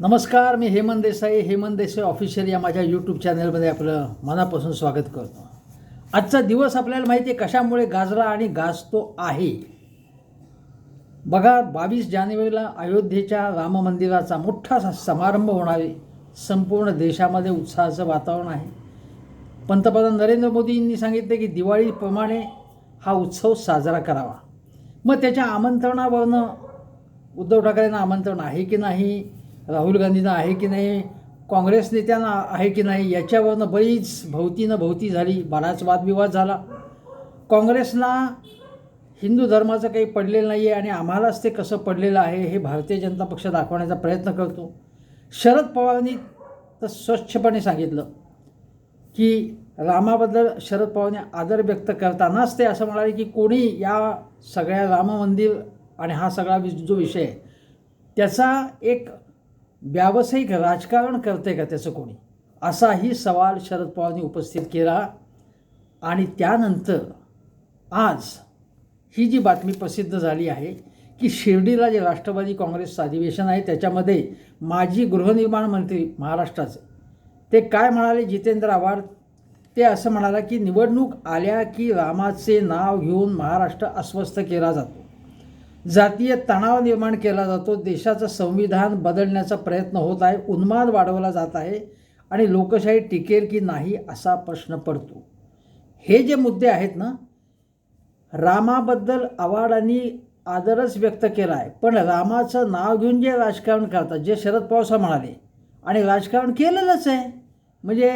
नमस्कार मी हेमंत देसाई. हेमंत देसाई ऑफिशियल या माझ्या यूट्यूब चॅनलमध्ये आपलं मनापासून स्वागत करतो. आजचा दिवस आपल्याला माहिती आहे कशामुळे गाजला आणि गाजतो आहे? बघा बावीस जानेवारीला अयोध्येच्या राम मंदिराचा मोठा समारंभ होणार आहे. संपूर्ण देशामध्ये उत्साहाचं वातावरण आहे. पंतप्रधान नरेंद्र मोदींनी सांगितले की दिवाळीप्रमाणे हा उत्सव साजरा करावा. मग त्याच्या आमंत्रणावरनं उद्धव ठाकरेंना आमंत्रण आहे की नाही? राहुल गांधींना आहे की नाही काँग्रेस नेत्यांना आहे की नाही याच्यावरनं बरीच भवतीनं भवती झाली बराच वादविवाद झाला. काँग्रेसला हिंदू धर्माचं काही पडलेलं नाही आहे आणि आम्हालाच ते कसं पडलेलं आहे हे भारतीय जनता पक्ष दाखवण्याचा प्रयत्न करतो. शरद पवारांनी तर स्वच्छपणे सांगितलं की रामाबद्दल शरद पवारने आदर व्यक्त करतानाच ते असं म्हणाले की कोणी या सगळ्या राम मंदिर आणि हा सगळा वि- जो विषय त्याचा एक व्यावसायिक राजकारण करते का त्याचं कोणी? असाही सवाल शरद पवारांनी उपस्थित केला. आणि त्यानंतर आज ही जी बातमी प्रसिद्ध झाली आहे की शिर्डीला जे राष्ट्रवादी काँग्रेसचं अधिवेशन आहे त्याच्यामध्ये माजी गृहनिर्माण मंत्री महाराष्ट्राचे. ते काय म्हणाले? जितेंद्र आव्हाड ते असं म्हणाला की निवडणूक आल्या की रामाचे नाव घेऊन महाराष्ट्र अस्वस्थ केला जातो. जातीय तणाव निर्माण केला जातो देशाचं संविधान बदलण्याचा प्रयत्न होत आहे उन्माद वाढवला जात आहे आणि लोकशाही टिकेल की नाही असा प्रश्न पडतो. हे जे मुद्दे आहेत ना रामाबद्दल आव्हाडांनी आदरच व्यक्त केला आहे. पण रामाचं नाव घेऊन जे राजकारण करतात जे शरद पवार म्हणाले आणि राजकारण केलेलंच आहे. म्हणजे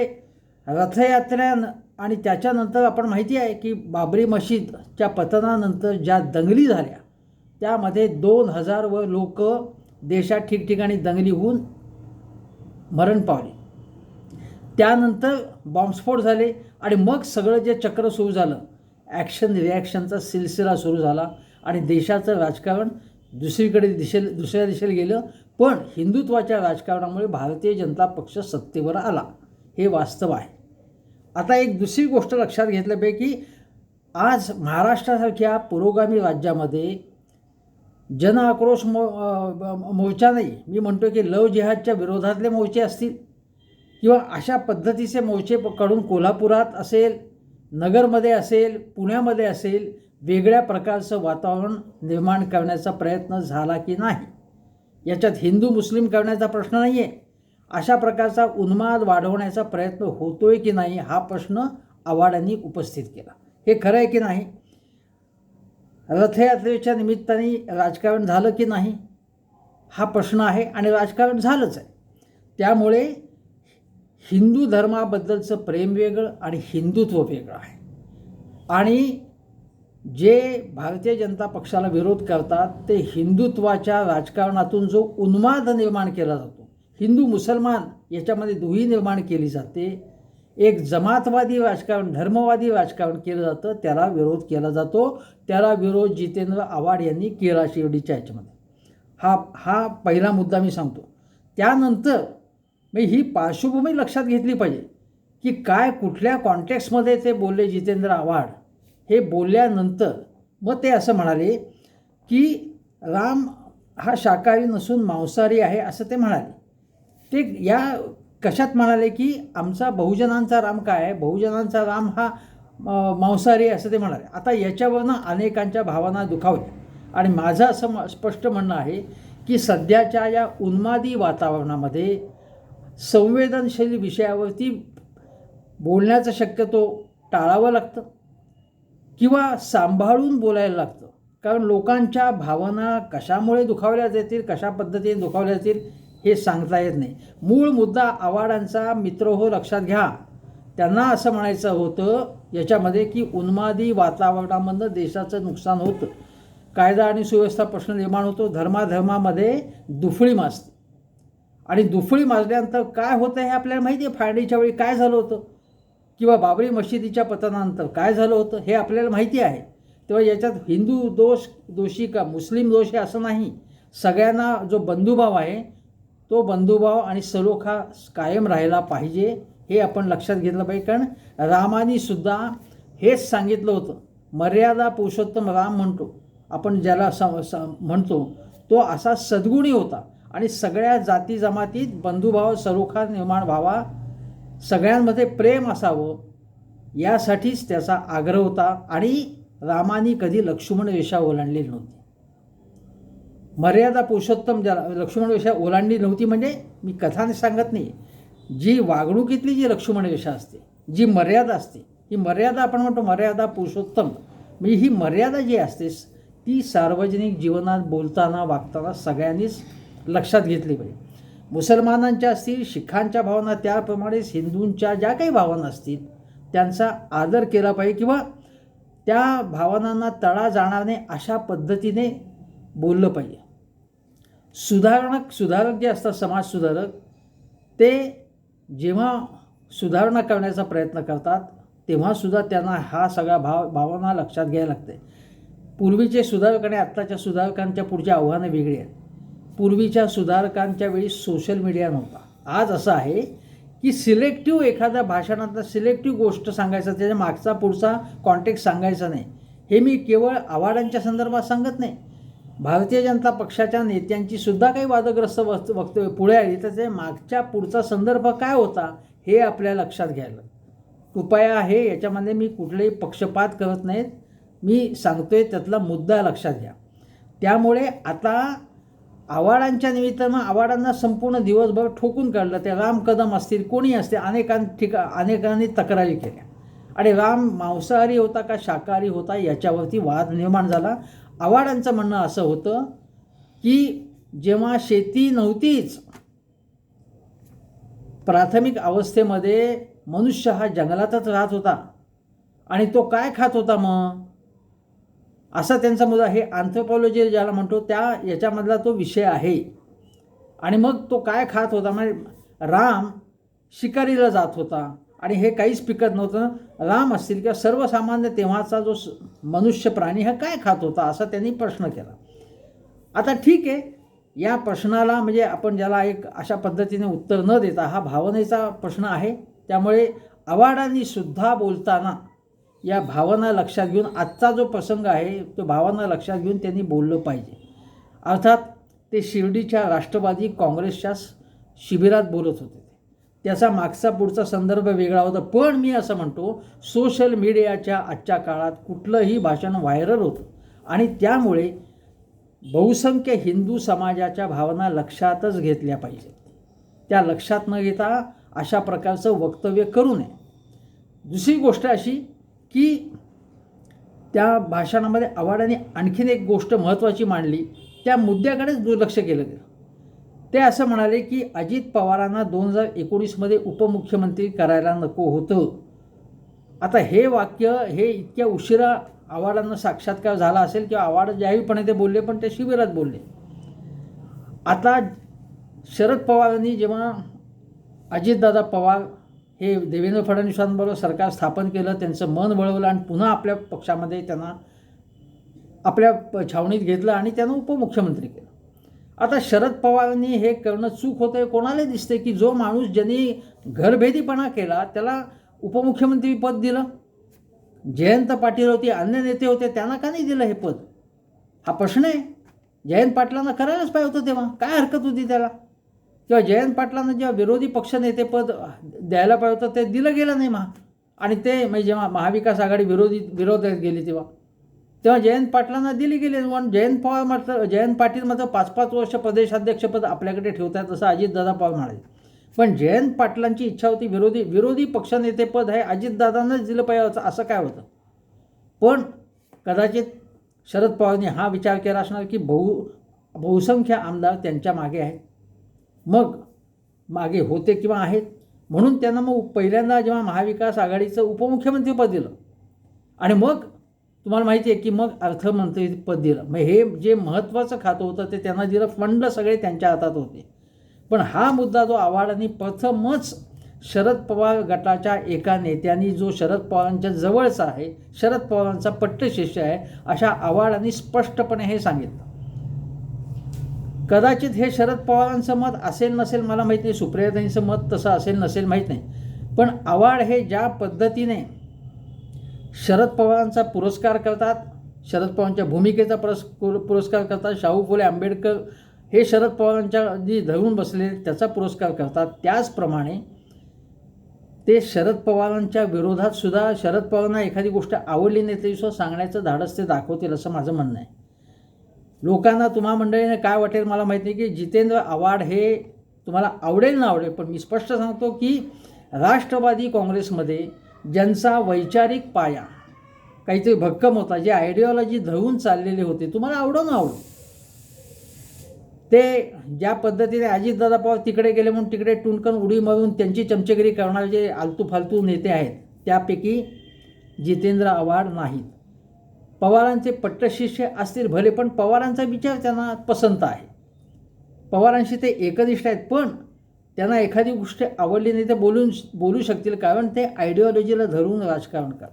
रथयात्रा आणि त्याच्यानंतर आपण माहिती आहे की बाबरी मशीदच्या पतनानंतर ज्या दंगली झाल्या त्यामध्ये दोन हजार व लोक देशात ठिकठिकाणी दंगली होऊन मरण पावले. त्यानंतर बॉम्बस्फोट झाले आणि मग सगळं जे चक्र सुरू झालं ॲक्शन रिॲक्शनचा सिलसिला सुरू झाला आणि देशाचं राजकारण दुसरीकडे दिशेल दुसऱ्या दिशेला गेलं. पण हिंदुत्वाच्या राजकारणामुळे भारतीय जनता पक्ष सत्तेवर आला. हे वास्तव आहे. आता एक दुसरी गोष्ट लक्षात घेतल्यापैकी आज महाराष्ट्रासारख्या पुरोगामी राज्यामध्ये जन आक्रोश मो मोर्चा नाही. मी म्हणतो की लव जिहादच्या विरोधातले मोर्चे असतील. किंवा अशा पद्धतीचे मोर्चे कडून कोल्हापुरात असेल नगरमध्ये असेल पुण्यामध्ये असेल वेगळ्या प्रकारचं वातावरण निर्माण करण्याचा प्रयत्न झाला की नाही? याच्यात हिंदू मुस्लिम करण्याचा प्रश्न नाही आहे अशा प्रकारचा उन्माद वाढवण्याचा प्रयत्न होतोय की नाही हा प्रश्न आव्हाडांनी उपस्थित केला. हे खरं आहे की नाही? रथयात्रेच्या निमित्ताने राजकारण झालं की नाही हा प्रश्न आहे आणि राजकारण झालंच आहे. त्यामुळे हिंदू धर्माबद्दलचं प्रेम वेगळं आणि हिंदुत्व वेगळं आहे. आणि जे भारतीय जनता पक्षाला विरोध करतात ते हिंदुत्वाच्या राजकारणातून जो उन्माद निर्माण केला जातो हिंदू मुसलमान याच्यामध्ये दुही निर्माण केली जाते एक जमातवादी राजकारण धर्मवादी राजकारण केलं जातं त्याला विरोध केला जातो. त्याला विरोध जितेंद्र आव्हाड यांनी केला शिर्डीच्या याच्यामध्ये हा हा पहिला मुद्दा मी सांगतो. त्यानंतर मी ही पार्श्वभूमी लक्षात घेतली पाहिजे की काय कुठल्या कॉन्टॅक्समध्ये ते बोलले जितेंद्र आव्हाड. हे बोलल्यानंतर मग ते असं म्हणाले की राम हा शाकाहारी नसून मांसाहारी आहे असं ते म्हणाले. ते या कशात म्हणाले की आमचा बहुजनांचा राम काय आहे? बहुजनांचा राम हा मांसाहारी असं ते म्हणाले. आता याच्यावरनं अनेकांच्या भावना दुखावल्या. आणि माझं असं म- स्पष्ट म्हणणं आहे की सध्याच्या या उन्मादी वातावरणामध्ये संवेदनशील विषयावरती बोलण्याचं शक्यतो टाळावं लागतं किंवा सांभाळून बोलायला लागतं. कारण लोकांच्या भावना कशामुळे दुखावल्या जातील कशा पद्धतीने दुखावल्या जातील हे सांगता येत नाही. मूळ मुद्दा आव्हाडांचा मित्र हो लक्षात घ्या. त्यांना असं म्हणायचं होतं याच्यामध्ये की उन्मादी वातावरणामधनं देशाचं नुकसान होतं. कायदा आणि सुव्यवस्था प्रश्न निर्माण होतो. धर्माधर्मामध्ये दुफळी माजते. आणि दुफळी माजल्यानंतर काय होतं हे आपल्याला माहिती आहे? फाळणीच्या वेळी काय झालं होतं? किंवा बाबरी मशिदीच्या पतनानंतर काय झालं होतं हे आपल्याला माहिती आहे. तेव्हा याच्यात हिंदू दोष दोषी का मुस्लिम दोष आहे असं नाही. सगळ्यांना जो बंधुभाव आहे तो बंधुभाव आणि सलोखा कायम राहिला पाहिजे हे आपण लक्षात घेतलं पाहिजे. कारण रामानी सुद्धा हेच सांगितलं होतं. मर्यादा पुरुषोत्तम राम म्हणतो. आपण ज्याला स स- म्हणतो तो असा सद्गुणी होता. आणि सगळ्या जाती जमातीत बंधुभाव सरोखा निर्माण व्हावा. सगळ्यांमध्ये प्रेम असावं. यासाठीच त्याचा आग्रह होता. आणि रामाने कधी लक्ष्मण रेषा ओलांडली नव्हती. मर्यादा पुरुषोत्तम ज्या लक्ष्मण वेषा ओलांडली नव्हती म्हणजे मी कथाने सांगत नाही. जी वागणुकीतली जी लक्ष्मण वेषा असते जी मर्यादा असते ही मर्यादा आपण म्हणतो मर्यादा पुरुषोत्तम. म्हणजे ही मर्यादा जी असते ती सार्वजनिक जीवनात बोलताना वागताना सगळ्यांनीच लक्षात घेतली पाहिजे. मुसलमानांच्या असतील शिखांच्या भावना त्याप्रमाणेच हिंदूंच्या ज्या काही भावना असतील त्यांचा आदर केला पाहिजे किंवा त्या भावनांना तडा जाणार नाही अशा पद्धतीने बोललं पाहिजे. सुधारणक सुधारक जे असतात समाज सुधारक ते जेव्हा सुधारणा करण्याचा प्रयत्न करतात तेव्हासुद्धा त्यांना हा सगळा भाव भावना लक्षात घ्यायला लागते. पूर्वीचे सुधारक आणि आत्ताच्या सुधारकांच्या पुढची आव्हानं वेगळी आहेत. पूर्वीच्या सुधारकांच्या वेळी सोशल मीडिया नव्हता. आज असं आहे की सिलेक्टिव्ह एखाद्या भाषणातला सिलेक्टिव्ह गोष्ट सांगायचं त्याच्या मागचा पुढचा कॉन्टॅक्ट सांगायचा नाही. हे मी केवळ आव्हाडांच्या संदर्भात सांगत नाही. भारतीय जनता पक्षाच्या नेत्यांची सुद्धा काही वादग्रस्त वक्त वक्तव्य पुढे आली तर ते मागच्या पुढचा संदर्भ काय होता हे आपल्या लक्षात घ्यायला. कृपया आहे याच्यामध्ये मी कुठलेही पक्षपात करत नाहीत. मी सांगतोय त्यातला मुद्दा लक्षात घ्या. त्यामुळे आता आवाडांच्या निमित्तानं आवाडांना संपूर्ण दिवसभर ठोकून काढलं ते राम कदम असतील कोणी असते अनेकां ठिका अनेकांनी तक्रारी केल्या. आणि राम मांसाहारी होता का शाकाहारी होता याच्यावरती वाद निर्माण झाला. आव्हाडांचं म्हणणं असं होतं की जेव्हा शेती नव्हतीच प्राथमिक अवस्थेमध्ये मनुष्य हा जंगलातच राहत होता. आणि तो काय खात होता मग? असा त्यांचा मुद्दा हे आंथ्रोपॉलॉजी ज्याला म्हणतो त्या याच्यामधला तो विषय आहे. आणि मग तो काय खात होता? म्हणजे राम शिकारीला जात होता. आणि हे काहीच पिकत नव्हतं. राम असतील किंवा सर्वसामान्य तेव्हाचा जो स- मनुष्य प्राणी हा काय खात होता असा त्यांनी प्रश्न केला. आता ठीक आहे या प्रश्नाला म्हणजे आपण ज्याला एक अशा पद्धतीने उत्तर न देता हा भावनेचा प्रश्न आहे. त्यामुळे सुद्धा बोलताना या भावना लक्षात घेऊन आजचा जो प्रसंग आहे तो भावना लक्षात घेऊन त्यांनी बोललं पाहिजे. अर्थात ते शिर्डीच्या राष्ट्रवादी काँग्रेसच्या शिबिरात बोलत होते. त्याचा मागचा पुढचा संदर्भ वेगळा होता. पण मी असं म्हणतो सोशल मीडियाच्या आजच्या काळात कुठलंही भाषण व्हायरल होतं. आणि त्यामुळे बहुसंख्य हिंदू समाजाच्या भावना लक्षातच घेतल्या पाहिजेत. त्या लक्षात न घेता अशा प्रकारचं वक्तव्य करू नये. दुसरी गोष्ट अशी की त्या भाषणामध्ये आव्हाडाने आणखीन एक गोष्ट महत्त्वाची मांडली. त्या मुद्द्याकडेच दुर्लक्ष केलं गेलं. ते असं म्हणाले की अजित पवारांना दोन हजार एकोणीसमध्ये उपमुख्यमंत्री करायला नको होतं. आता हे वाक्य हे इतक्या उशिरा आव्हाडांना साक्षात्कार झाला असेल किंवा आव्हाड जाहीरपणे ते बोलले पण ते शिबिरात बोलले. आता शरद पवारांनी जेव्हा अजितदादा पवार हे देवेंद्र फडणवीसांबरोबर सरकार स्थापन केलं त्यांचं मन वळवलं आणि पुन्हा आपल्या पक्षामध्ये त्यांना आपल्या प- छावणीत घेतलं आणि त्यांना उपमुख्यमंत्री केलं. आता शरद पवारांनी हे करणं चूक होतं कोणाला दिसते की जो माणूस ज्यांनी घरभेदीपणा केला त्याला उपमुख्यमंत्री पद दिलं? जयंत पाटील होते अन्य नेते होते त्यांना का नाही दिलं हे पद? हा प्रश्न आहे. जयंत पाटलांना करायलाच पाहिजे होतं तेव्हा. काय हरकत होती त्याला? किंवा जयंत पाटलांना जेव्हा विरोधी पक्षनेतेपद द्यायला पाहिजे होतं ते दिलं गेलं नाही महा. आणि ते म्हणजे जेव्हा महाविकास आघाडी विरोधी विरोधात गेली तेव्हा. तेव्हा जयंत पाटलांना दिली गेली पण जयंत पवार मात्र जयंत पाटील मात्र पाच पाच वर्ष प्रदेशाध्यक्षपद आपल्याकडे ठेवतात असं अजितदादा पवार म्हणाले. पण जयंत पाटलांची इच्छा होती विरोधी विरोधी पक्षनेतेपद हे अजितदादांनाच दिलं पाहिजे होतं असं काय होतं? पण कदाचित शरद पवारांनी हा विचार केला असणार की बहु बहुसंख्य आमदार त्यांच्या मागे आहेत. मग मागे होते किंवा आहेत. म्हणून त्यांना मग पहिल्यांदा जेव्हा महाविकास आघाडीचं उपमुख्यमंत्रीपद दिलं. आणि मग तुम्हाला माहिती आहे की मग अर्थमंत्रीपद दिलं. मग हे जे महत्त्वाचं खातं होतं ते त्यांना दिलं. फंड सगळे त्यांच्या हातात होते. पण हा मुद्दा जो आव्हाडांनी प्रथमच शरद पवार गटाच्या एका नेत्यांनी जो शरद पवारांच्या जवळचा आहे शरद पवारांचा पट्टशिष्य आहे अशा आव्हाडांनी स्पष्टपणे हे सांगितलं. कदाचित हे शरद पवारांचं मत असेल नसेल मला माहीत नाही. सुप्रियाताईंचं मत तसं असेल नसेल माहीत नाही. पण आव्हाड हे ज्या पद्धतीने शरद पवारांचा पुरस्कार करतात शरद पवारांच्या भूमिकेचा पुरस् पुरस्कार करतात शाहू फुले आंबेडकर हे शरद पवारांच्या जी धरून बसले त्याचा पुरस्कार करतात. त्याचप्रमाणे ते शरद पवारांच्या विरोधात सुद्धा शरद पवारांना एखादी गोष्ट आवडली नाही तरी सुद्धा सांगण्याचं धाडस ते दाखवतील असं माझं म्हणणं आहे. लोकांना तुम्हा मंडळीने काय वाटेल मला माहिती नाही की जितेंद्र आव्हाड हे तुम्हाला आवडेल ना आवडेल पण मी स्पष्ट सांगतो की राष्ट्रवादी काँग्रेसमध्ये ज्यांचा वैचारिक पाया काहीतरी भक्कम होता जे आयडिओलॉजी धरून चाललेले होते तुम्हाला आवडो ना आवडो? ते ज्या पद्धतीने अजितदादा पवार तिकडे गेले म्हणून तिकडे टुणकन उडी मारून त्यांची चमचेगिरी करणारे जे आलतू फालतू नेते आहेत त्यापैकी जितेंद्र आव्हाड नाहीत. पवारांचे पट्टशिष्य असतील भले पण पवारांचा विचार त्यांना पसंत आहे. पवारांशी ते एकनिष्ठ आहेत पण त्यांना एखादी गोष्ट आवडली नाही तर बोलून बोलू शकतील कारण ते आयडिओलॉजीला धरून राजकारण करतात.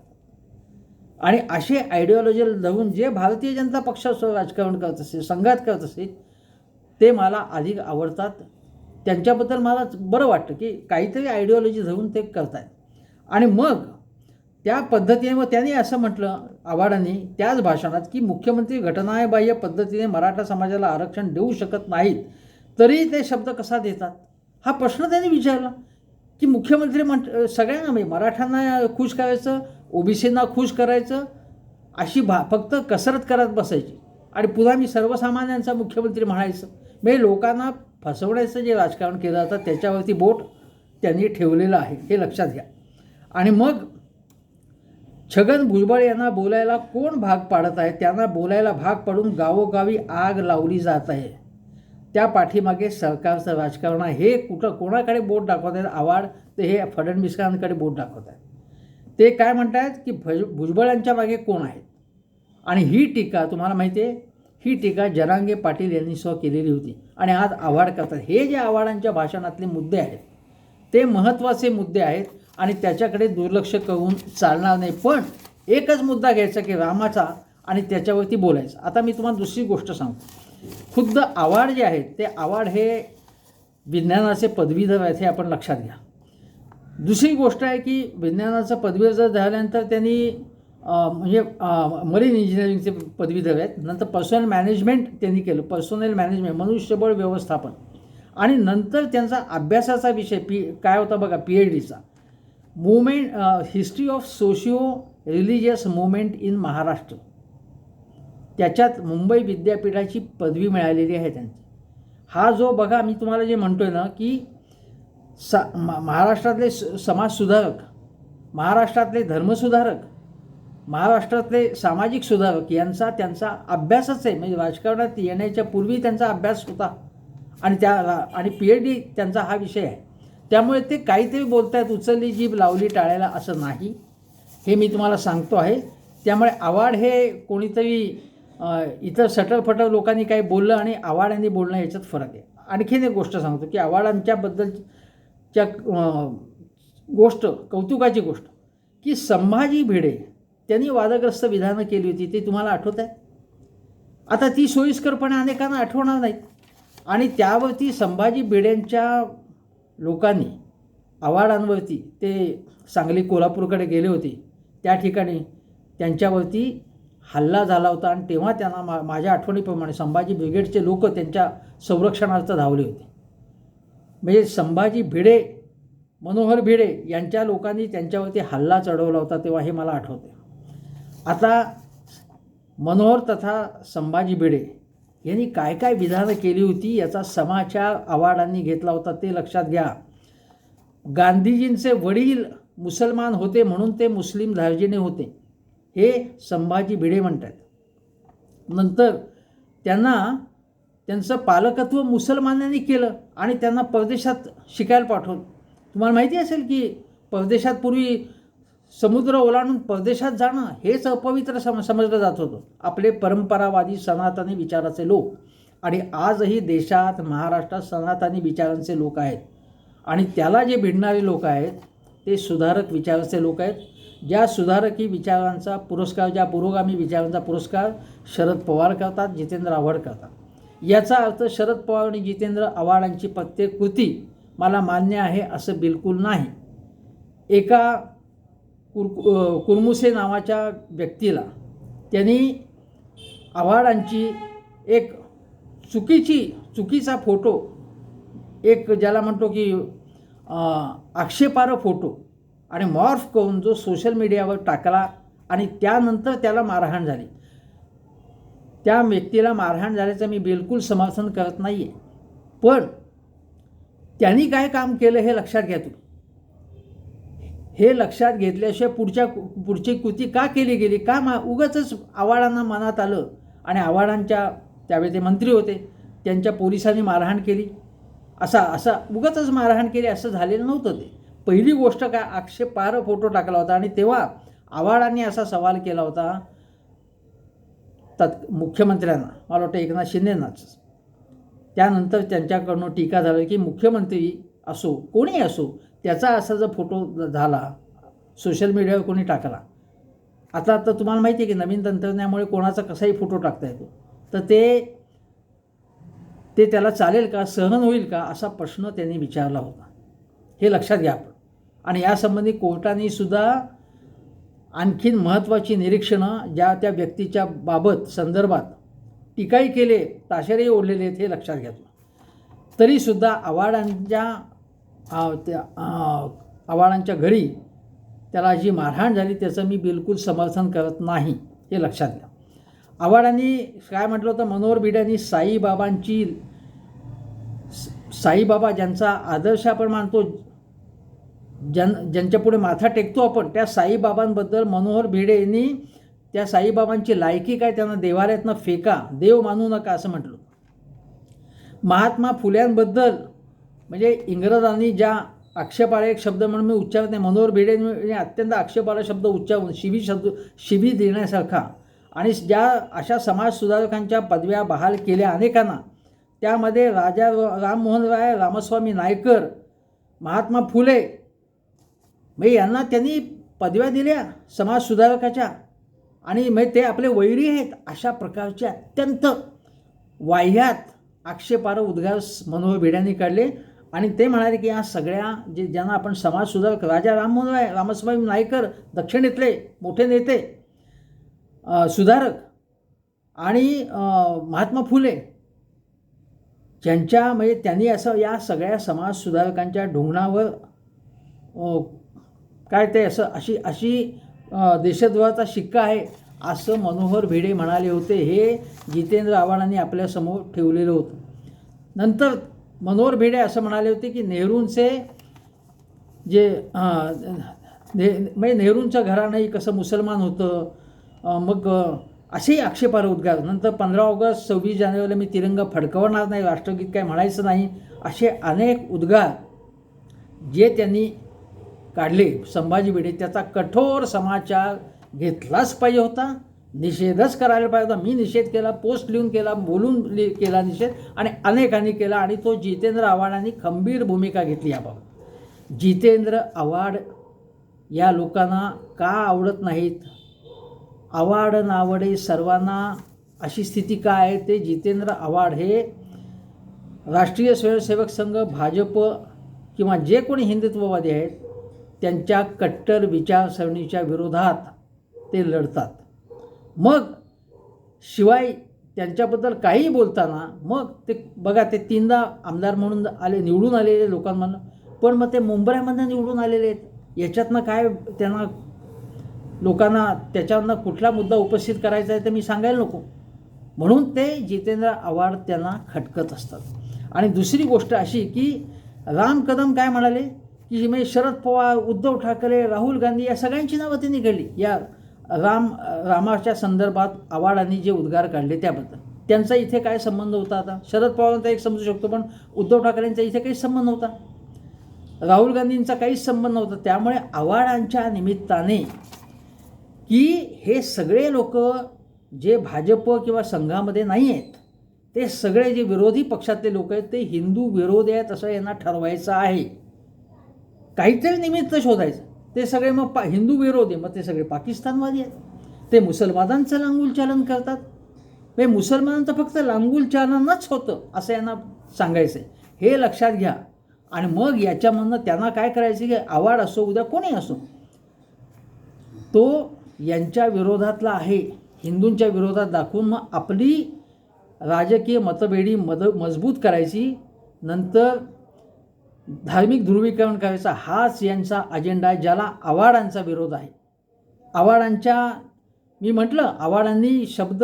आणि असे आयडिओलॉजीला धरून जे भारतीय जनता पक्षासह राजकारण करत असेल संघात करत असेल ते मला अधिक आवडतात. त्यांच्याबद्दल मला बरं वाटतं की काहीतरी आयडिओलॉजी धरून ते करत आहेत आणि मग त्या पद्धतीने मग त्यांनी असं म्हटलं आव्हाडांनी त्याच भाषणात की मुख्यमंत्री घटनाबाह्य पद्धतीने मराठा समाजाला आरक्षण देऊ शकत नाहीत तरी ते शब्द कसा देतात? हा प्रश्न त्यांनी विचारला की मुख्यमंत्री म्हण सगळ्यांना म्हणजे मराठ्यांना खुश करायचं ओबीसींना खुश करायचं अशी भा फक्त कसरत करत बसायची. आणि पुन्हा मी सर्वसामान्यांचा मुख्यमंत्री म्हणायचं. म्हणजे लोकांना फसवण्याचं जे राजकारण केलं जातं त्याच्यावरती बोट त्यांनी ठेवलेलं आहे हे लक्षात घ्या. आणि मग छगन भुजबळ यांना बोलायला कोण भाग पाडत आहे? त्यांना बोलायला भाग पाडून गावोगावी आग लावली जात आहे. त्या पाठीमागे सरकारचं राजकारण आहे. हे कुठं कोणाकडे बोट दाखवत आहेत? आवाड तर हे फडणवीसांकडे बोट दाखवत आहेत. ते काय म्हणत आहेत की भज भुजबळांच्या मागे कोण आहेत? आणि ही टीका तुम्हाला माहिती आहे ही टीका जरांगे पाटील यांनी स्व केलेली होती. आणि आज आव्हाड करतात. हे जे आव्हाडांच्या भाषणातले मुद्दे आहेत ते महत्त्वाचे मुद्दे आहेत आणि त्याच्याकडे दुर्लक्ष करून चालणार नाही. पण एकच मुद्दा घ्यायचा की रामाचा आणि त्याच्यावरती बोलायचं. आता मी तुम्हाला दुसरी गोष्ट सांगतो. खुद्द आवाड जे आहेत ते आवाड हे विज्ञानाचे पदवीधर आहेत हे आपण लक्षात घ्या. दुसरी गोष्ट आहे की विज्ञानाचं पदवीधर झाल्यानंतर त्यांनी म्हणजे मरीन इंजिनिअरिंगचे पदवीधर आहेत. नंतर पर्सनल मॅनेजमेंट त्यांनी केलं. पर्सनल मॅनेजमेंट मनुष्यबळ व्यवस्थापन. आणि नंतर त्यांचा अभ्यासाचा विषय पी काय होता बघा पी एच डीचा. Movement history of socio religious movement in Maharashtra. त्याच्यात मुंबई विद्यापीठाची पदवी मिळालेली आहे त्यांची. हा जो बघा मी तुम्हाला जे म्हणतो आहे ना की सा मा- महाराष्ट्रातले स समाजसुधारक महाराष्ट्रातले धर्मसुधारक महाराष्ट्रातले सामाजिक सुधारक यांचा त्यांचा अभ्यासच आहे. म्हणजे राजकारणात येण्याच्या पूर्वी त्यांचा अभ्यास होता. आणि त्या आणि पी एच डी त्यांचा हा विषय आहे. त्यामुळे ते काहीतरी बोलतायत उचलली जीभ लावली टाळायला असं नाही. हे मी तुम्हाला सांगतो आहे. त्यामुळे आवाड हे कोणीतरी इथं इतर लोकांनी काही बोललं आणि आवाड यांनी बोलणं याच्यात फरक आहे. आणखीन एक गोष्ट सांगतो की आवाडांच्याबद्दलच्या गोष्ट कौतुकाची गोष्ट की संभाजी भिडे त्यांनी वादग्रस्त विधानं केली होती ते तुम्हाला आठवत आहे? आता ती सोयीस्करपणे अनेकांना आठवणार नाहीत. आणि त्यावरती संभाजी भिडेंच्या लोकांनी आवाडांवरती ते सांगली कोल्हापूरकडे गेले होते. त्या ठिकाणी त्यांच्यावरती हल्ला झाला होता आणि तेव्हा त्यांना मा माझ्या आठवणीप्रमाणे संभाजी ब्रिगेडचे लोक त्यांच्या संरक्षणार्थ धावले होते. म्हणजे संभाजी भिडे मनोहर भिडे यांच्या लोकांनी त्यांच्यावरती हल्ला चढवला होता तेव्हा हे मला आठवते. आता मनोहर तथा संभाजी भिडे यांनी काय काय विधानं केली होती याचा समाचार आवाडांनी घेतला होता ते लक्षात घ्या. गांधीजींचे वडील मुसलमान होते म्हणून ते मुस्लिम धार्जिने होते. हे संभाजी भिडे म्हणतात. नंतर त्यांना त्यांचं पालकत्व मुसलमानांनी केलं आणि त्यांना परदेशात शिकायला पाठवलं. तुम्हाला माहिती असेल की परदेशात पूर्वी समुद्र ओलांडून परदेशात जाणं हेच अपवित्र सम समजलं जात होतं. आपले परंपरावादी सनातनी विचाराचे लोक आणि आजही देशात महाराष्ट्रात सनातनी विचारांचे लोक आहेत. आणि त्याला जे भिडणारे लोक आहेत ते सुधारक विचाराचे लोक आहेत. ज्या सुधारकी विचारांचा पुरस्कार ज्या पुरोगामी विचारांचा पुरस्कार शरद पवार करतात जितेंद्र आव्हाड करतात. याचा अर्थ शरद पवार आणि जितेंद्र आव्हाडांची प्रत्येक कृती मला मान्य आहे असं बिलकुल नाही. एका कुर कुर्मुसे नावाच्या व्यक्तीला त्यांनी आव्हाडांची एक चुकीची चुकीचा फोटो एक ज्याला म्हणतो की आक्षेपार आक्षेपार्ह फोटो आणि मॉर्फ करून जो सोशल मीडियावर टाकला आणि त्यानंतर त्याला मारहाण झाली. त्या व्यक्तीला मारहाण झाल्याचं मी बिलकुल समर्थन करत नाही आहे पण त्यांनी काय काम केलं हे लक्षात घ्या तुम्ही. हे लक्षात घेतल्याशिवाय पुढच्या पुढची कृती का केली गेली? का मा उगाचच आव्हाडांना मनात आलं? आणि आव्हाडांच्या त्यावेळी ते मंत्री होते. त्यांच्या पोलिसांनी मारहाण केली. असा असा उगाचच मारहाण केली असं झालेलं नव्हतं ते. पहिली गोष्ट काय आक्षेपार फोटो टाकला होता आणि तेव्हा आव्हाडांनी असा सवाल केला होता तत् मुख्यमंत्र्यांना मला वाटतं एकनाथ शिंदेनाच. त्यानंतर त्यांच्याकडनं टीका झाली की मुख्यमंत्री असो कोणी असो त्याचा असा जर फोटो झाला सोशल मीडियावर कोणी टाकला आता आता तुम्हाला माहिती आहे की नवीन तंत्रज्ञानामुळे कोणाचा कसाही फोटो टाकता येतो. तर ते ते त्याला चालेल का सहन होईल का असा प्रश्न त्यांनी विचारला होता. हे लक्षात घ्या आपण. आणि यासंबंधी कोर्टाने सुद्धा आणखीन महत्त्वाची निरीक्षणं ज्या त्या व्यक्तीच्या बाबत संदर्भात टीकाही केले ताशेरही ओढलेले आहेत हे लक्षात घेतलं तरीसुद्धा आव्हाडांच्या त्या आव्हाडांच्या घरी त्याला जी मारहाण झाली त्याचं मी बिलकुल समर्थन करत नाही हे लक्षात घ्या. आव्हाडांनी काय म्हटलं होतं? मनोहर भिड्यांनी साईबाबांची साईबाबा ज्यांचा आदर्श आपण मानतो ज्यां ज्यांच्या पुढे माथा टेकतो आपण त्या साईबाबांबद्दल मनोहर भिडे यांनी त्या साईबाबांची लायकी काय त्यांना देवालयातनं फेका देव मानू नका असं म्हटलं. महात्मा फुल्यांबद्दल म्हणजे इंग्रजांनी ज्या आक्षेपार्ह एक शब्द म्हणून मी उच्चारत नाही मनोहर भिडे अत्यंत आक्षेपार्ह शब्द उच्चारून शिवी शब्द शिवी देण्यासारखा आणि ज्या अशा समाज सुधारकांच्या पदव्या बहाल केल्या अनेकांना त्यामध्ये राजा राममोहन राय रामस्वामी नायकर महात्मा फुले म्हणजे यांना त्यांनी पदव्या दिल्या समाज सुधारकाच्या. आणि मग ते आपले वैरी आहेत अशा प्रकारचे अत्यंत वाह्यात आक्षेपार उद्गार मनोहर भिड्यांनी काढले. आणि ते म्हणाले की या सगळ्या जे ज्यांना आपण समाज सुधारक राजा राममोहन राय रामस्वामी नायकर दक्षिणेतले मोठे नेते सुधारक आणि महात्मा फुले ज्यांच्या म्हणजे त्यांनी असं या सगळ्या समाज सुधारकांच्या ढोंगणावर काय ते असं अशी अशी देशद्रोहाचा शिक्का आहे असं मनोहर भिडे म्हणाले होते. हे जितेंद्र आव्हाडांनी आपल्यासमोर ठेवलेलं होतं. नंतर मनोहर भिडे असं म्हणाले होते की नेहरूंचे जे ने म्हणजे नेहरूंचं घराणंही कसं मुसलमान होतं मग असेही आक्षेपार उद्गार. नंतर पंधरा ऑगस्ट सव्वीस जानेवारीला मी तिरंगा फडकवणार नाही राष्ट्रगीत काय म्हणायचं नाही असे अनेक उद्गार जे त्यांनी काढले. संभाजी भिडे त्याचा कठोर समाचार घेतलाच पाहिजे होता. निषेधच करायला पाहिजे होता. मी निषेध केला पोस्ट लिहून केला बोलून लि केला निषेध आणि अनेकांनी केला आणि तो जितेंद्र आव्हाडांनी खंबीर भूमिका घेतली याबाबत. जितेंद्र आव्हाड या लोकांना का आवडत नाहीत? आव्हाड नावडे सर्वांना अशी स्थिती काय आहे? ते जितेंद्र आव्हाड हे राष्ट्रीय स्वयंसेवक संघ भाजप किंवा जे कोणी हिंदुत्ववादी आहेत त्यांच्या कट्टर विचारसरणीच्या विरोधात ते लढतात. मग शिवाय त्यांच्याबद्दल काहीही बोलताना मग ते बघा ते तीनदा आमदार म्हणून आले निवडून आलेले लोकांमधून. पण मग ते मुंबईमधनं निवडून आलेले आहेत. याच्यातनं काय त्यांना लोकांना त्याच्यावरनं कुठला मुद्दा उपस्थित करायचा आहे ते मी सांगायला नको. म्हणून ते जितेंद्र आव्हाड त्यांना खटकत असतात. आणि दुसरी गोष्ट अशी की राम कदम काय म्हणाले? की म्हणजे शरद पवार उद्धव ठाकरे राहुल गांधी या सगळ्यांची नावं त्यांनी घडली या राम रामाच्या संदर्भात आव्हाडांनी जे उद्गार काढले त्याबद्दल. त्यांचा इथे काय संबंध होता आता? शरद पवारांचा एक समजू शकतो पण उद्धव ठाकरेंचा इथे काही संबंध होता? राहुल गांधींचा काहीच संबंध नव्हता. त्यामुळे आव्हाडांच्या निमित्ताने की हे सगळे लोक जे भाजप किंवा संघामध्ये नाही आहेत ते सगळे जे विरोधी पक्षातले लोक आहेत ते हिंदू विरोधी आहेत असं यांना ठरवायचं आहे. काहीतरी निमित्त शोधायचं. ते सगळे मग पा हिंदू विरोधी मग ते सगळे पाकिस्तानवादी आहेत. ते मुसलमानांचं लांगूलचालन करतात. म्हणजे मुसलमानांचं फक्त लांगूलचालनच होतं असं यांना सांगायचं आहे हे लक्षात घ्या. आणि मग याच्यामधनं त्यांना काय करायचं की आवाड असो उद्या कोणी असो. तो यांच्या विरोधातला आहे. हिंदूंच्या विरोधात दाखवून मग आपली राजकीय मतभेडी मद मजबूत करायची. नंतर धार्मिक ध्रुवीकरण करायचा हाच यांचा अजेंडा आहे ज्याला आव्हाडांचा विरोध आहे. आव्हाडांच्या मी म्हटलं आव्हाडांनी शब्द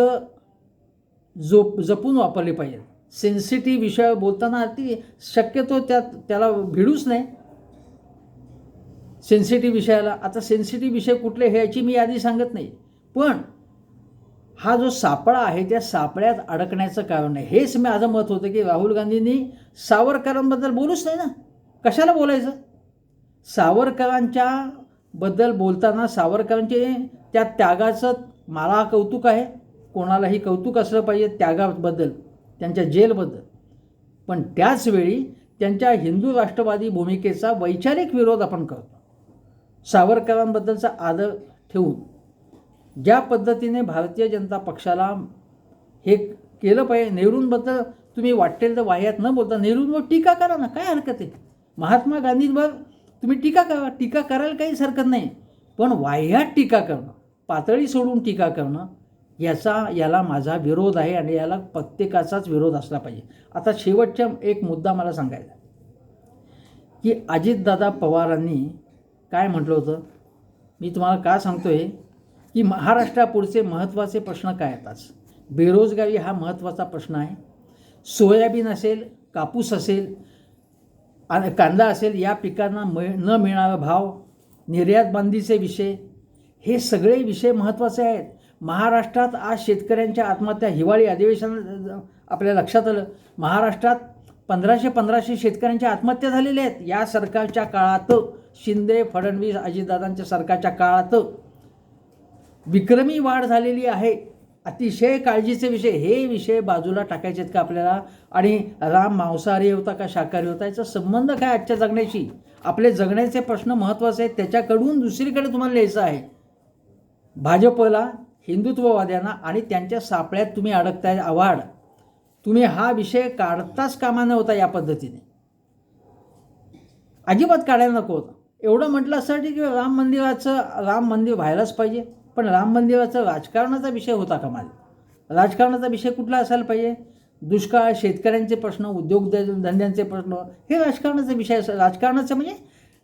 जो जपून वापरले पाहिजेत. सेन्सिटिव्ह विषय बोलताना ती शक्यतो त्यात त्याला भिडूच नाही सेन्सिटिव्ह विषयाला आता सेन्सिटिव्ह विषय कुठले हे याची मी यादी सांगत नाही. पण हा जो सापळा आहे त्या सापळ्यात अडकण्याचं कारण आहे. हेच माझं मत होतं की राहुल गांधींनी सावरकरांबद्दल बोलूच नाही ना. कशाला बोलायचं? सावरकरांच्या बद्दल बोलताना सावरकरांचे त्या त्यागाचं मला कौतुक आहे. कोणालाही कौतुक असलं पाहिजे त्यागाबद्दल त्यांच्या जेलबद्दल. पण त्याचवेळी त्यांच्या हिंदू राष्ट्रवादी भूमिकेचा वैचारिक विरोध आपण करतो. सावरकरांबद्दलचा आदर ठेवून ज्या पद्धतीने भारतीय जनता पक्षाला हे केलं पाहिजे नेहरूंबद्दल तुम्ही वाटेल तर वाह्यात न बोलता नेहरूंवर टीका करा ना काय हरकत आहे? महात्मा गांधींवर तुम्ही टीका करा टीका करायला काहीच हरकत नाही. पण वाह्यात टीका करणं पातळी सोडून टीका करणं याचा याला माझा विरोध आहे आणि याला प्रत्येकाचाच विरोध असला पाहिजे. आता शेवटचा एक मुद्दा मला सांगायचा की अजितदादा पवारांनी काय म्हटलं होतं? मी तुम्हाला का सांगतो आहे की महाराष्ट्रापुढचे महत्त्वाचे प्रश्न काय आहेत बेरोजगारी हा महत्त्वाचा प्रश्न आहे. सोयाबीन असेल कापूस असेल आणि कांदा असेल या पिकांना मिळ न मिळणारा भाव निर्यात बंदीचे विषय हे सगळे विषय महत्त्वाचे आहेत. महाराष्ट्रात आज शेतकऱ्यांच्या आत्महत्या हिवाळी अधिवेशन आपल्या लक्षात आलं. महाराष्ट्रात पंधराशे पंधराशे शेतकऱ्यांच्या आत्महत्या झालेल्या आहेत. या सरकारच्या काळात शिंदे फडणवीस अजितदादांच्या सरकारच्या काळात विक्रमी वाढ झालेली आहे. अतिशय काळजीचे विषय हे विषय बाजूला टाकायचे आहेत का आपल्याला? आणि राम मांसाहारी होता का शाकाहारी होता? याचा संबंध काय आजच्या जगण्याशी? आपले जगण्याचे प्रश्न महत्त्वाचे आहेत त्याच्याकडून दुसरीकडे तुम्हाला लिहायचं आहे. भाजपला हिंदुत्ववाद्यांना आणि त्यांच्या सापळ्यात तुम्ही अडकताय आव्हाड. तुम्ही हा विषय काढताच कामा नव्हता या पद्धतीने. अजिबात काढायला नको होता. एवढं म्हटलं असं की राम मंदिराचं राम मंदिर व्हायलाच पाहिजे. पण राम मंदिराचा राजकारणाचा विषय होता कमाल राजकारणाचा विषय कुठला असायला पाहिजे? दुष्काळ शेतकऱ्यांचे प्रश्न उद्योग धंद्यांचे प्रश्न हे राजकारणाचा विषय असं राजकारणाचं म्हणजे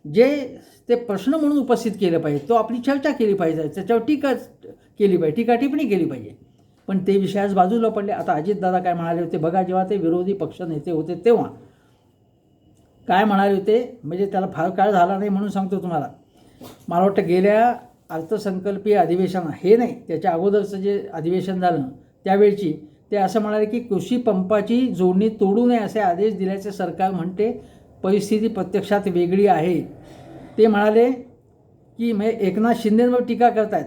जे ते प्रश्न म्हणून उपस्थित केलं पाहिजे तो आपली चर्चा केली पाहिजे त्याच्यावर टीका केली पाहिजे टीका टिप्पणी केली पाहिजे. पण ते विषय आज बाजूला पडले. आता अजितदादा काय म्हणाले होते बघा जेव्हा ते विरोधी पक्ष नेते होते तेव्हा. काय म्हणाले होते? म्हणजे त्याला फार काळ झाला नाही म्हणून सांगतो तुम्हाला. मला वाटतं गेल्या अर्थसंकल्पीय अधिवेशन हे नाही त्याच्या अगोदरचं जे अधिवेशन झालं त्यावेळची ते असं म्हणाले की कृषी पंपाची जोडणी तोडू नये असे आदेश दिल्याचे सरकार म्हणते परिस्थिती प्रत्यक्षात वेगळी आहे. ते म्हणाले की म्हणजे एकनाथ शिंदेंवर टीका करतायत.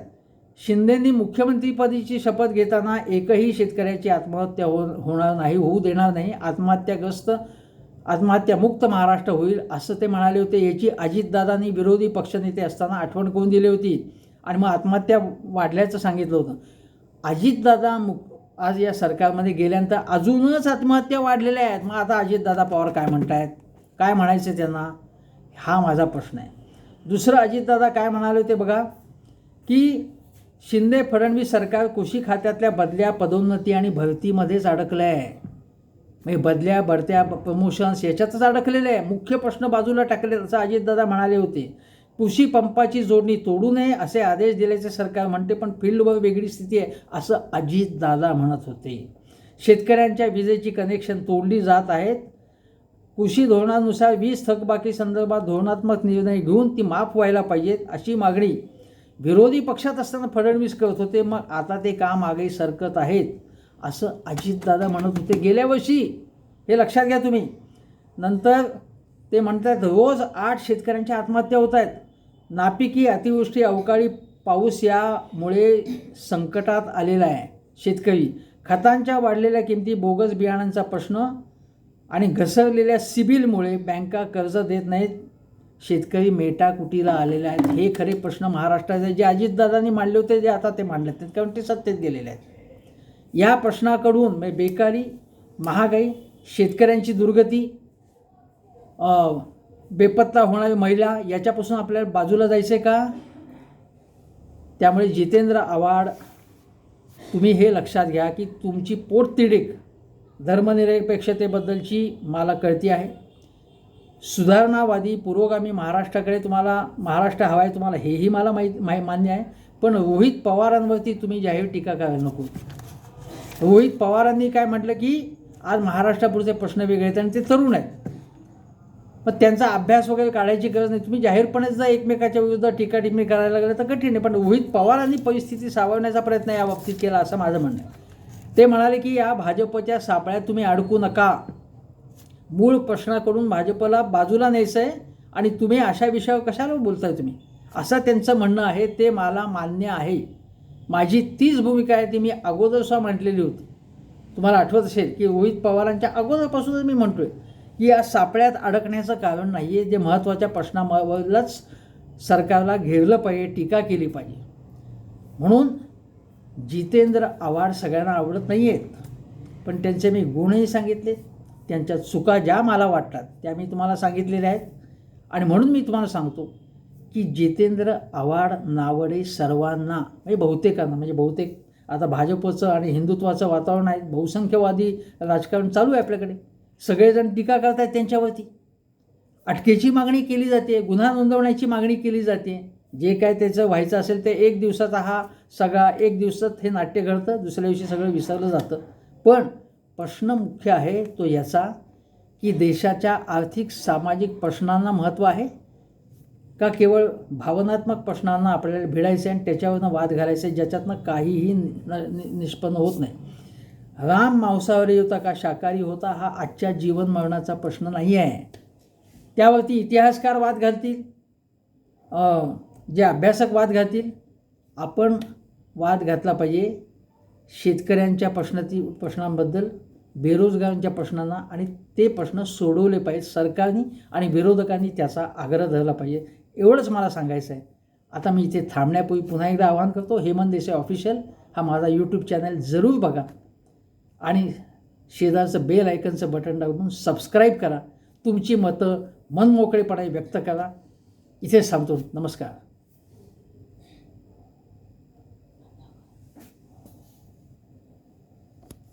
शिंदेंनी मुख्यमंत्रीपदीची शपथ घेताना एकही शेतकऱ्याची आत्महत्या हो होणार नाही होऊ देणार नाही आत्महत्याग्रस्त आत्महत्यामुक्त महाराष्ट्र होईल असं ते म्हणाले होते. याची अजितदादांनी विरोधी पक्षनेते असताना आठवण करून दिली होती. आणि मग आत्महत्या वाढल्याचं सांगितलं होतं. अजितदादा मुक आज या सरकारमध्ये गेल्यानंतर अजूनच आत्महत्या वाढलेल्या आहेत. मग आता अजितदादा पवार काय म्हणतायत? काय म्हणायचं त्यांना? हा माझा प्रश्न आहे. दुसरं अजितदादा काय म्हणाले होते बघा? की शिंदे फडणवीस सरकार कृषी खात्यातल्या बदल्या पदोन्नती आणि भरतीमध्येच अडकलं आहे म्हणजे बदल्या बढत्या प्रमोशन्स याच्यातच अडकलेलं आहे. मुख्य प्रश्न बाजूला टाकले असं अजितदादा म्हणाले होते कृषी पंपाची जोडणी तोडू नये असे आदेश दिल्याचे सरकार म्हणते पण फील्डवर वेगळी स्थिती आहे असं अजितदादा म्हणत होते. शेतकऱ्यांच्या विजेची कनेक्शन तोडली जात आहेत. कृषी धोरणानुसार वीज थकबाकी संदर्भात धोरणात्मक निर्णय घेऊन ती माफ व्हायला पाहिजेत अशी मागणी विरोधी पक्षात असताना फडणवीस करत होते. मग आता ते काम मागे सरकत आहेत. असं अजितदादा म्हणत होते गेल्या वर्षी. हे लक्षात घ्या तुम्ही. नंतर ते म्हणतात रोज आठ शेतकऱ्यांच्या आत्महत्या होत आहेत. नापिकी अतिवृष्टी अवकाळी पाऊस यामुळे संकटात आलेला आहे शेतकरी. खतांच्या वाढलेल्या किमती बोगस बियाणांचा प्रश्न आणि घसरलेल्या सिबिलमुळे बँका कर्ज देत नाहीत. शेतकरी मेटाकुटीला आलेले आहेत. हे खरे प्रश्न महाराष्ट्राचे जे अजितदादांनी मांडले होते जे आता ते मांडले आहेत कारण ते सत्तेत गेलेले आहेत. या प्रश्नाकडून म्हणजे बेकारी महागाई शेतकऱ्यांची दुर्गती बेपत्ता होणारी महिला याच्यापासून आपल्याला बाजूला जायचं आहे का? त्यामुळे जितेंद्र आव्हाड तुम्ही हे लक्षात घ्या की तुमची पोटतिडीक धर्मनिरपेक्षतेबद्दलची मला कळती आहे. सुधारणावादी पुरोगामी महाराष्ट्राकडे तुम्हाला महाराष्ट्र हवा आहे तुम्हाला हेही मला माहीत माही मान्य आहे. पण रोहित पवारांवरती तुम्ही जाहीर टीका करायला नको. रोहित पवारांनी काय म्हटलं की आज महाराष्ट्रापुरचे प्रश्न वेगळे आहेत आणि ते तरुण आहेत. मग त्यांचा अभ्यास वगैरे काढायची गरज नाही. तुम्ही जाहीरपणे जर एकमेकाच्या विरुद्ध टीका टिप्पणी करायला लागले तर कठीण आहे. पण रोहित पवारांनी परिस्थिती सावरण्याचा प्रयत्न या बाबतीत केला असं माझं म्हणणं आहे. ते म्हणाले की या भाजपच्या सापळ्यात तुम्ही अडकू नका. मूळ प्रश्नाकडून भाजपला बाजूला न्यायचं आहे आणि तुम्ही अशा विषयावर कशाला बोलताय तुम्ही? असं त्यांचं म्हणणं आहे. ते मला मान्य आहे. माझी तीच भूमिका आहे ती मी अगोदर सुद्धा म्हटलेली होती. तुम्हाला आठवत असेल की रोहित पवारांच्या अगोदरपासूनच मी म्हणतोय की या सापळ्यात अडकण्याचं कारण नाही आहे जे महत्त्वाच्या प्रश्नावरच सरकारला घेरलं पाहिजे टीका केली पाहिजे. म्हणून जितेंद्र आव्हाड सगळ्यांना आवडत नाही आहेत पण त्यांचे मी गुणही सांगितले त्यांच्या चुका ज्या मला वाटतात त्या मी तुम्हाला सांगितलेल्या आहेत. आणि म्हणून मी तुम्हाला सांगतो की जितेंद्र आव्हाड नावडे सर्वांना म्हणजे बहुतेकांना म्हणजे बहुतेक आता भाजपचं आणि हिंदुत्वाचं वातावरण आहे. बहुसंख्यवादी राजकारण चालू आहे आपल्याकडे. सगळेजण टीका करत आहेत त्यांच्यावरती. अटकेची मागणी केली जाते गुन्हा नोंदवण्याची मागणी केली जाते. जे काय त्याचं व्हायचं असेल ते एक दिवसाचा हा सगळा एक दिवसात हे नाट्य घडतं दुसऱ्या दिवशी सगळं विसरलं जातं. पण प्रश्न मुख्य आहे तो याचा की देशाच्या आर्थिक सामाजिक प्रश्नांना महत्त्व आहे? का केवळ भावनात्मक प्रश्नांना आपल्याला भिडायचं आहे आणि त्याच्यावरनं वाद घालायचे ज्याच्यातनं काहीही न- नि- निष्पन्न होत नाही. राम मांसाहारी होता का शाकाहारी होता हा आजच्या जीवन मरणाचा प्रश्न नाही आहे. त्यावरती इतिहासकार वाद घालतील? जे अभ्यासक वाद घालतील? आपण वाद घातला पाहिजे शेतकऱ्यांच्या प्रश्नाती प्रश्नांबद्दल बेरोजगारांच्या प्रश्नांना आणि ते प्रश्न सोडवले पाहिजेत सरकारने आणि विरोधकांनी त्याचा आग्रह धरला पाहिजे. एवढंच मला सांगायचं आहे आता मी इथे थांबण्यापूर्वी पुन्हा एकदा आवाहन करतो हेमंत देसाई ऑफिशियल हा माझा यूट्यूब चॅनल जरूर बघा. आणि शेजारचं बेल आयकनचं बटन दाबून सबस्क्राईब करा. तुमची मतं मनमोकळेपणाने व्यक्त करा. इथेच सांगतो नमस्कार.